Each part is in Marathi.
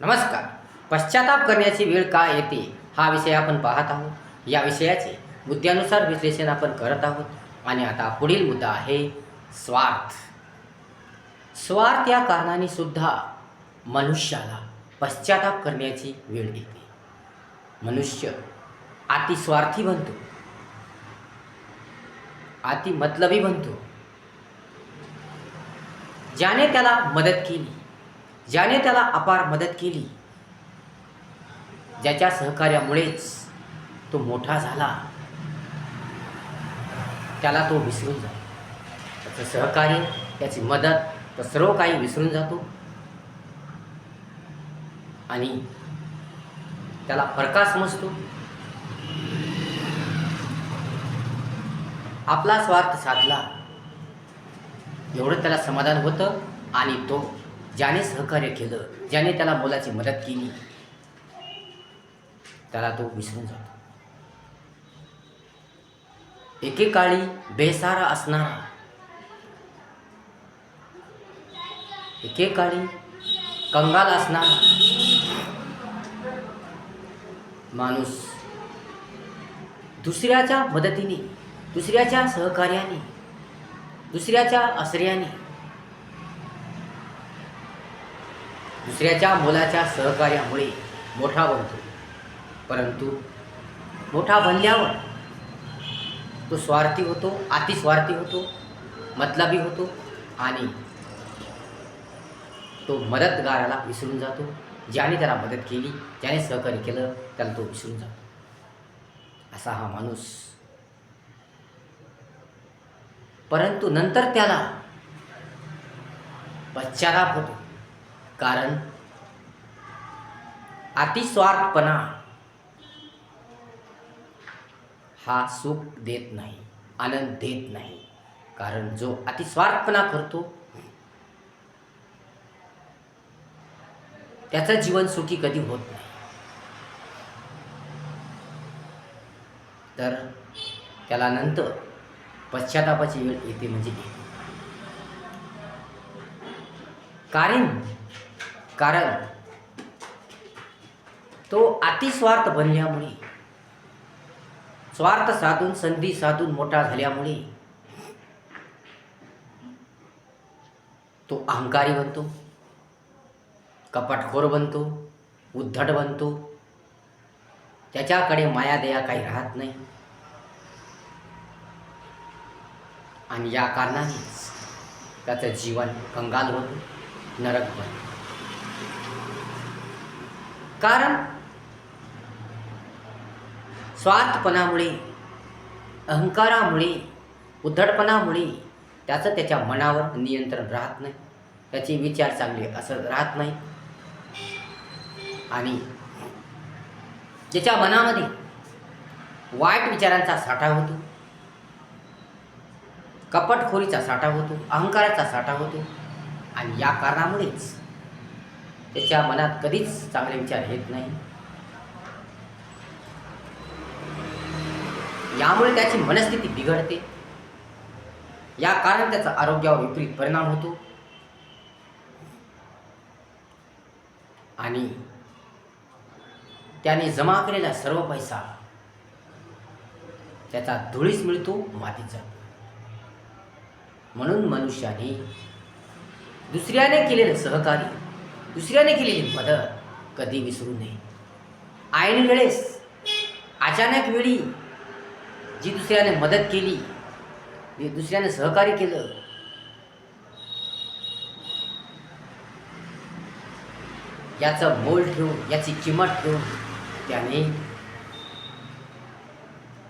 नमस्कार. पश्चाताप करण्याची वेळ का येते हा विषय आपण पाहत आहोत. या विषयाचे मुद्द्यानुसार विश्लेषण आपण करत आहोत. आणि आता पुढील मुद्दा आहे स्वार्थ. स्वार्थ या कारणाने सुद्धा मनुष्याला पश्चाताप करण्याची वेळ येते. मनुष्य अतिस्वार्थी बनतो. अति मतलबी बनतो. ज्याने त्याला मदत केली ज्याने त्याला अपार मदत केली. ज्याच्या सहकार्यामुळेच तो मोठा झाला. त्याला तो विसरून जातो. त्याचं सहकार्य त्याची मदत तर सर्व काही विसरून जातो. आणि त्याला फरका समजतो आपला स्वार्थ साधला. एवढं त्याला समाधान होतं आणि तो ज्याने सहकार्य केलं ज्याने त्याला मोलाची मदत केली त्याला तो विसरून जातो. एकेकाळी बेसारा असणारा एकेकाळी कंगाल असणारा माणूस दुसऱ्याच्या मदतीने दुसऱ्याच्या सहकार्याने दुसऱ्याच्या आश्रयाने दुसऱ्याच्या मुलाच्या सहकार्यामुळे मोठा बनतो. परंतु मोठा बनल्यावर तो स्वार्थी होतो अतिस्वार्थी होतो मतलबी होतो आणि तो मदतगाराला विसरून जातो. ज्याने त्याला मदत केली ज्याने सहकार्य केलं त्याला तो विसरून जातो. असा हा माणूस. परंतु नंतर त्याला पश्चाताप होतो. कारण अतिस्वार्थपणा हा सुख देत नाही आनंद देत नाही. कारण जो अतिस्वार्थपणा करतो त्याचं जीवन सुखी कधी होत नाही. तर त्याला नंतर पश्चातापाची वेळ येते म्हणजे येते कारण कारण तो अतिस्वार्थ बनल्यामुळे स्वार्थ साधून संधी साधून मोठा झाल्यामुळे तो अहंकारी बनतो कपटखोर बनतो उद्धट बनतो. त्याच्याकडे मायादया काही राहत नाही. आणि या कारणाने त्याचं जीवन कंगाल होतं नरक बनतो कारण स्वार्थपणामुळे अहंकारामुळे उद्धटपणामुळे त्याचं त्याच्या मनावर नियंत्रण राहत नाही. त्याचे विचार चांगले असं राहत नाही. आणि त्याच्या मनामध्ये वाईट विचारांचा साठा होतो. कपटखोरीचा साठा होतो अहंकाराचा साठा होतो. आणि या कारणामुळेच त्याच्या मनात कधीच चांगले विचार येत नाही. यामुळे त्याची मनस्थिती बिघडते. या कारण त्याचा आरोग्यावर विपरीत परिणाम होतो. आणि त्याने जमा केलेला सर्व पैसा त्याचा धुळीस मिळतो मातीत जातो. म्हणून मनुष्याने दुसऱ्याने केलेलं सहकार्य दुसऱ्याने केलेली मदत कधी विसरू नये. ऐन वेळेस अचानक वेळी जी दुसऱ्याने मदत केली जी दुसऱ्याने सहकार्य केलं याचं मोल ठेवून याची किंमत ठेवून त्याने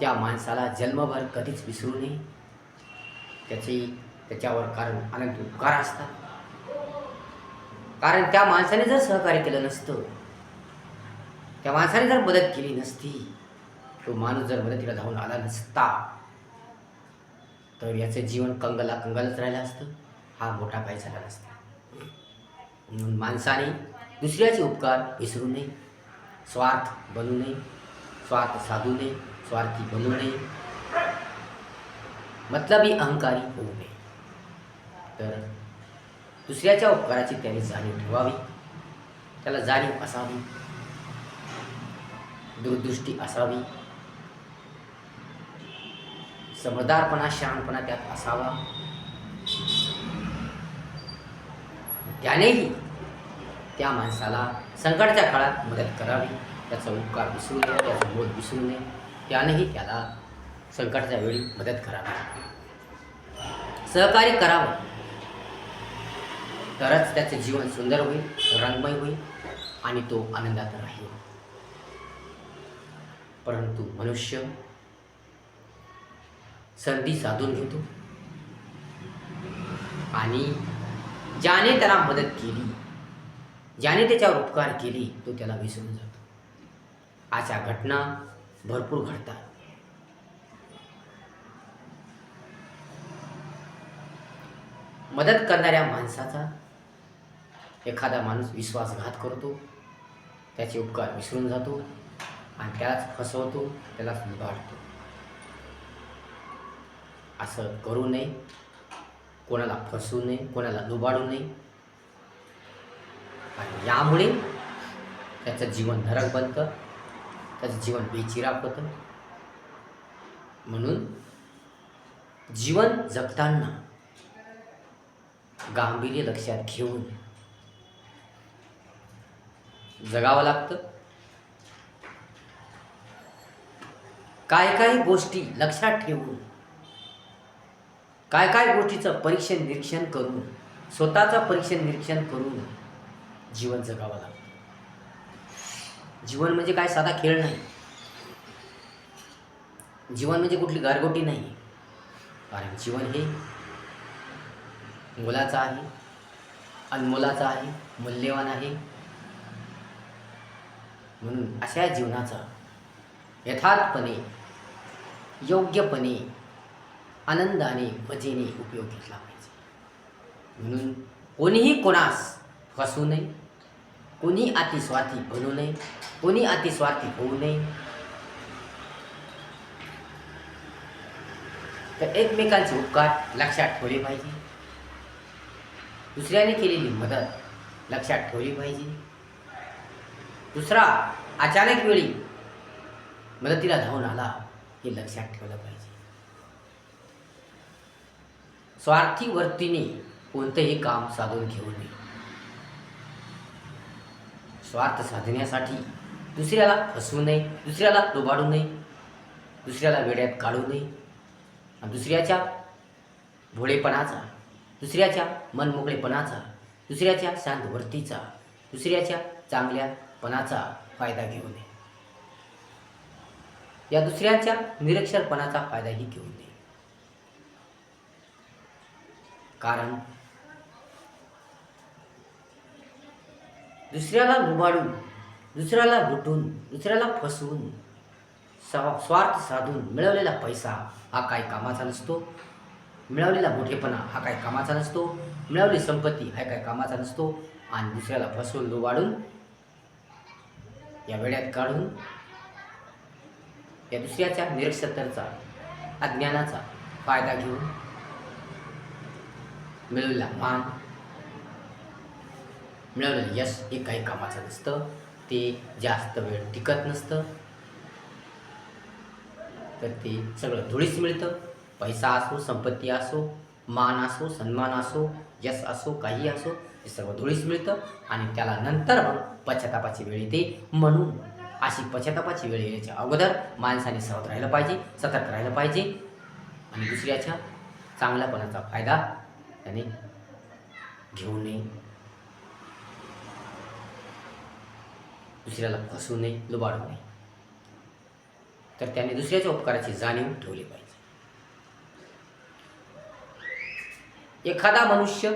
त्या माणसाला जन्मभर कधीच विसरू नये. त्याचे त्याच्यावर कारण अनंत उपकार असतात. कारण त्या माणसाने जर सहकार्य केलं नसतं त्या माणसाने जर मदत केली नसती तो माणूस जर मदतीला धावून आला नसता तर याचं जीवन कंगला कंगलच राहिलं असतं हा मोठा काही झाला नसता. म्हणून माणसाने दुसऱ्याचे उपकार विसरू नये स्वार्थ बनू नये स्वार्थ साधू नये स्वार्थी बनू नये. मतलबी अहंकारी होऊ नये. तर दुसऱ्याच्या उपकाराची त्याने जाणीव ठेवावी. त्याला जाणीव असावी. दूरदृष्टी असावी. समजदारपणा शहाणपणा त्यात असावा. त्यानेही त्या माणसाला संकटाच्या काळात मदत करावी. त्याचा उपकार विसरू नये त्याचा बोध विसरू नये. त्यानेही त्याला संकटाच्या वेळी मदत करावी. सहकार्य करावं. तरच त्याचे जीवन सुंदर होईल रंगमय होईल आणि तो आनंदात राहील. परंतु मनुष्य संधी साधून घेतो. आणि ज्याने त्याला मदत केली ज्याने त्याच्यावर उपकार केली तो त्याला विसरून जातो. अशा घटना भरपूर घडतात. मदत करणाऱ्या माणसाचा एखादा माणूस विश्वासघात करतो त्याचे उपकार विसरून जातो आणि त्यालाच फसवतो त्यालाच लुबाडतो असं करू नये. कोणाला फसवू नये कोणाला लुबाडू नये. आणि यामुळे त्याचं जीवन नरक बनतं त्याचं जीवन बेचिराप होतं. म्हणून जीवन जगताना गांभीर्य लक्षात घेऊन जगावं लागतं. काय काय गोष्टी लक्षात ठेवून काय काय गोष्टीचं परीक्षण निरीक्षण करून स्वतःचं परीक्षण निरीक्षण करून जीवन जगावं लागतं. जीवन म्हणजे काय? साधा खेळ नाही. जीवन म्हणजे कुठली गारगोटी नाही. कारण जीवन हे मुलाचं आहे अनमोलाचं आहे मूल्यवान आहे. म्हणून अशा जीवनाचा यथार्थपणे योग्यपणे आनंदाने मजेने उपयोग घेतला पाहिजे. म्हणून कोणीही कोणास फसू नये कोणी अतिस्वार्थी बनू नये कोणी अतिस्वार्थी होऊ नये. तर एकमेकांचे उपकार लक्षात ठेवले पाहिजे. दुसऱ्याने केलेली मदत लक्षात ठेवली पाहिजे. दुसरा अचानक वेळी मदतीला धावून आला हे लक्षात ठेवलं पाहिजे. स्वार्थी वर्तीने कोणतंही काम साधून घेऊ नये. स्वार्थ साधण्यासाठी दुसऱ्याला फसवू नये दुसऱ्याला लुबाडू नये दुसऱ्याला वेड्यात काढू नये. आणि दुसऱ्याच्या भोळेपणाचा दुसऱ्याच्या मनमोकळेपणाचा दुसऱ्याच्या शांतवर्तीचा दुसऱ्याच्या चांगल्या निरक्षरपणाचा फायदा घेऊ नये या दुसऱ्याच्या निरक्षरपणाचा फायदाही घेऊ नये कारण दुसऱ्याला लुबाडून दुसऱ्याला लुटून दुसऱ्याला फसवून स्वार्थ साधून मिळवलेला पैसा हा काय कामाचा नसतो. मिळवलेला मोठेपणा हा काय कामाचा नसतो. मिळवलेली संपत्ती हा काय कामाचा नसतो. आणि दुसऱ्याला फसवून लुबाडून या वेड्यात काढून या दुसऱ्याच्या निरक्षरतेचा अज्ञानाचा फायदा घेऊन मिळवलेला मान मिळवलेलं यश हे काही कामाचं नसतं. ते जास्त वेळ टिकत नसतं. तर ते सगळं धुळीच मिळतं. पैसा असो संपत्ती असो मान असो सन्मान असो यश असो काही असो सर्व धुळीस मिळतं आणि त्याला नंतर मग पश्चातापाची वेळ येते म्हणून अशी पश्चातापाची वेळ येण्याच्या अगोदर माणसाने सावध राहिलं पाहिजे सतर्क राहिलं पाहिजे. आणि दुसऱ्याच्या चांगल्यापणाचा फायदा त्याने घेऊ नये. दुसऱ्याला फसू नये लुबाडू नये. तर त्याने दुसऱ्याच्या उपकाराची जाणीव ठेवली पाहिजे. एखादा मनुष्य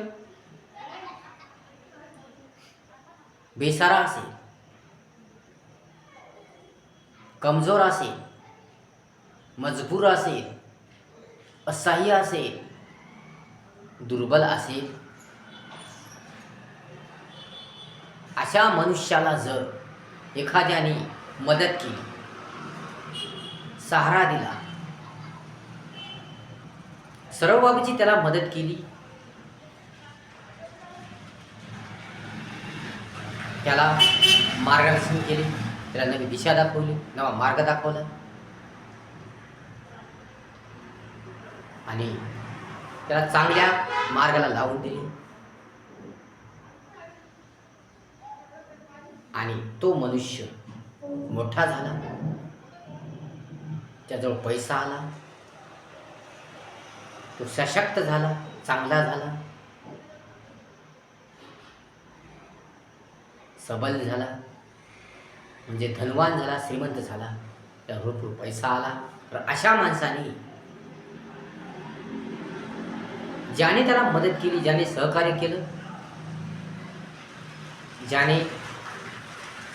बेसारा असेल कमजोर असेल मजबूर असेल असह्य असेल दुर्बल असेल अशा मनुष्याला जर एखाद्याने मदत केली सहारा दिला सर्व बाबीची त्याला मदत केली त्याला मार्गदर्शन केले. त्याला नवी दिशा दाखवली. नवा मार्ग दाखवला. आणि त्याला चांगल्या मार्गाला लावून दिले. आणि तो मनुष्य मोठा झाला. त्याजवळ पैसा आला. तो सशक्त झाला. चांगला झाला. सबल झाला. म्हणजे धनवान झाला श्रीमंत झाला. त्या भरपूर पैसा आला. तर अशा माणसाने ज्याने त्याला मदत केली ज्याने सहकार्य केलं ज्याने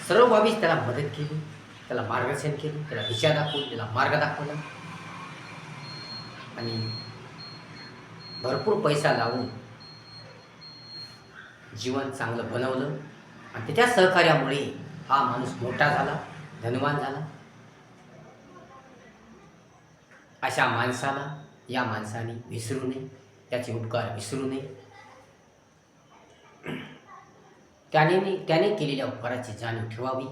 सर्व बाबीस त्याला मदत केली त्याला मार्गदर्शन केलं त्याला दिशा दाखवली त्याला मार्ग दाखवला. आणि भरपूर पैसा लावून जीवन चांगलं बनवलं. आणि त्याच्या सहकार्यामुळे हा माणूस मोठा झाला धनवान झाला. अशा माणसाला या माणसाने विसरू नये त्याचे उपकार विसरू नये. त्याने त्याने केलेल्या उपकाराची जाणीव ठेवावी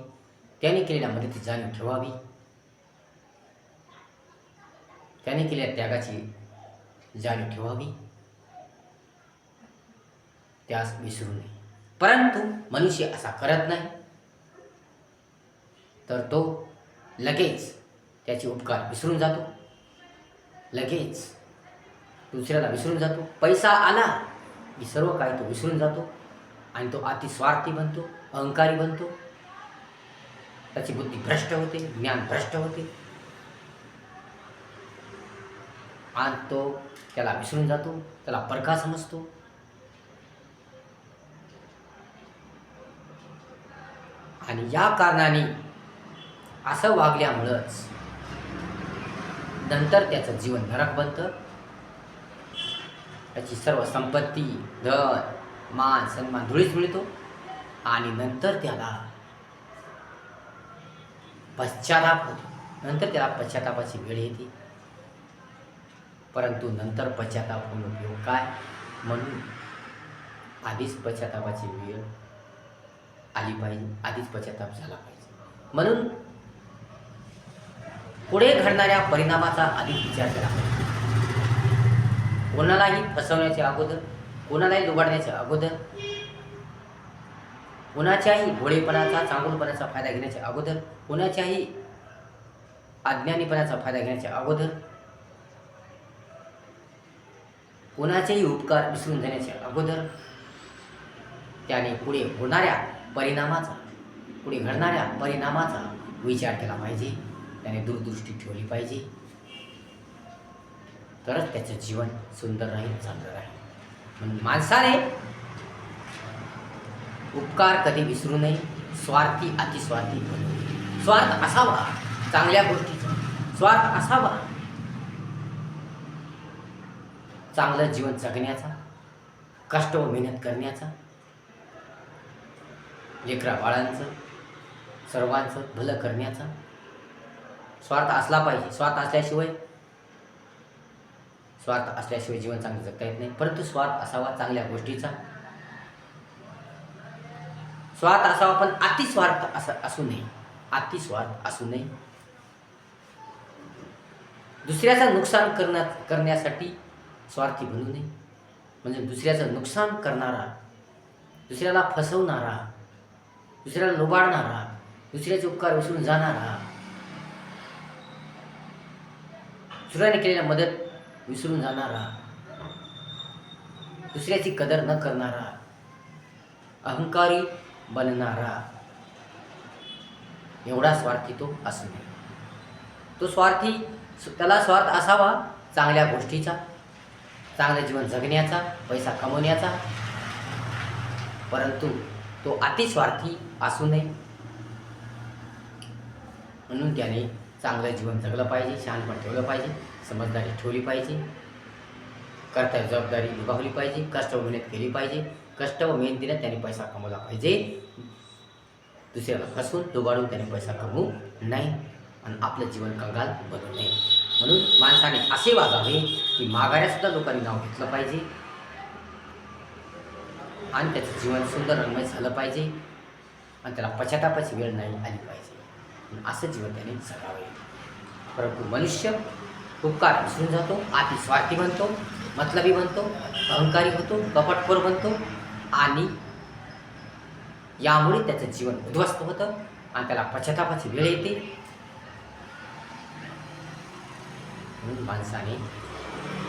त्याने केलेल्या मदतीची जाणीव ठेवावी. त्याने केलेल्या त्यागाची जाणीव ठेवावी. त्यास विसरू नये. परंतु मनुष्य असा करत नाही. तर तो लगेच त्याचे उपकार विसरून जातो. लगेच दुसऱ्याला विसरून जातो. पैसा आला की सर्व काही तो विसरून जातो आणि तो अतिस्वार्थी बनतो अहंकारी बनतो. त्याची बुद्धी भ्रष्ट होते ज्ञान भ्रष्ट होते. आणि तो त्याला विसरून जातो त्याला परका समजतो. आणि या कारणाने असं वागल्यामुळंच नंतर त्याचं जीवन नरक बनतं. त्याची सर्व संपत्ती धन मान सन्मान धुळीच मिळतो. आणि नंतर त्याला पश्चाताप होतो. नंतर त्याला पश्चातापाची वेळ येते. परंतु नंतर पश्चाताप होऊन उपयोग काय? म्हणून आधीच पश्चातापाची वेळ आली पाहिजे आधीच पश्चाताप झाला पाहिजे. म्हणून पुढे घडणाऱ्या परिणामाचा आधीच विचार केला पाहिजे. कोणालाही फसवण्याच्या अगोदर कोणालाही लुबाडण्याच्या अगोदर कोणाच्याही भोळेपणाचा चांगुलपणाचा फायदा घेण्याच्या अगोदर कोणाच्याही अज्ञानीपणाचा फायदा घेण्याच्या अगोदर कोणाचेही उपकार विसरून जाण्याच्या अगोदर त्याने पुढे होणाऱ्या परिणामाचा पुढे घडणाऱ्या परिणामाचा विचार केला पाहिजे. त्याने दूरदृष्टी ठेवली पाहिजे. तरच त्याचं जीवन सुंदर राहील चांगलं राहील. म्हणून माणसाने उपकार कधी विसरू नये. स्वार्थी अतिस्वार्थी बनू स्वार्थ असावा चांगल्या गोष्टीचा. स्वार्थ असावा. चांगलं जीवन जगण्याचा कष्ट व मेहनत करण्याचा. लेकरा बाळांचं सर्वांचं भलं करण्याचा. स्वार्थ असला पाहिजे. स्वार्थ असल्याशिवाय स्वार्थ असल्याशिवाय जीवन चांगलं जगता येत नाही. परंतु स्वार्थ असावा चांगल्या गोष्टीचा. स्वार्थ असावा पण अतिस्वार्थ असा असू नये. अतिस्वार्थ असू नये. दुसऱ्याचं नुकसान करण्या करण्यासाठी स्वार्थी बनू नये. म्हणजे दुसऱ्याचं नुकसान करणारा दुसऱ्याला फसवणारा दुसऱ्याला लुबाडणारा दुसऱ्याचे उपकार विसरून जाणारा दुसऱ्याने केलेल्या मदत विसरून जाणारा दुसऱ्याची कदर न करणारा अहंकारी बनणारा एवढा स्वार्थी तो असू नये. तो स्वार्थी त्याला स्वार्थ असावा चांगल्या गोष्टीचा चांगलं जीवन जगण्याचा पैसा कमवण्याचा. परंतु तो अतिस्वार्थी असू नये. म्हणून त्याने चांगलं जीवन जगलं पाहिजे शहाणपण ठेवलं पाहिजे समजदारी ठेवली पाहिजे. कर्तव्य जबाबदारी निभावली पाहिजे कष्ट व मेहनत केली पाहिजे. कष्ट व मेहनतीने त्याने पैसा कमवला पाहिजे. दुसऱ्याला फसवून दुबाडून त्याने पैसा कमवू नाही आणि आपलं जीवन कंगाल बनवू नये. म्हणून माणसाने असे वागावे की माघाऱ्यासुद्धा लोकांनी नाव घेतलं पाहिजे. आणि त्याचं जीवन सुंदर रंगमय झालं पाहिजे. आणि त्याला पश्चातापाची वेळ नाही आली पाहिजे. असं जीवन त्याने जगावे. परंतु मनुष्य उपकार विसरून जातो अति स्वार्थी बनतो मतलबी बनतो अहंकारी होतो कपटखोर बनतो आणि यामुळे त्याचं जीवन उद्ध्वस्त होतं आणि त्याला पश्चातापाची वेळ येते. म्हणून माणसाने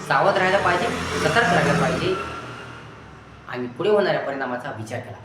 सावध राहायला पाहिजे सतर्क राहायला पाहिजे आणि पुढे होणाऱ्या परिणामाचा विचार केला पाहिजे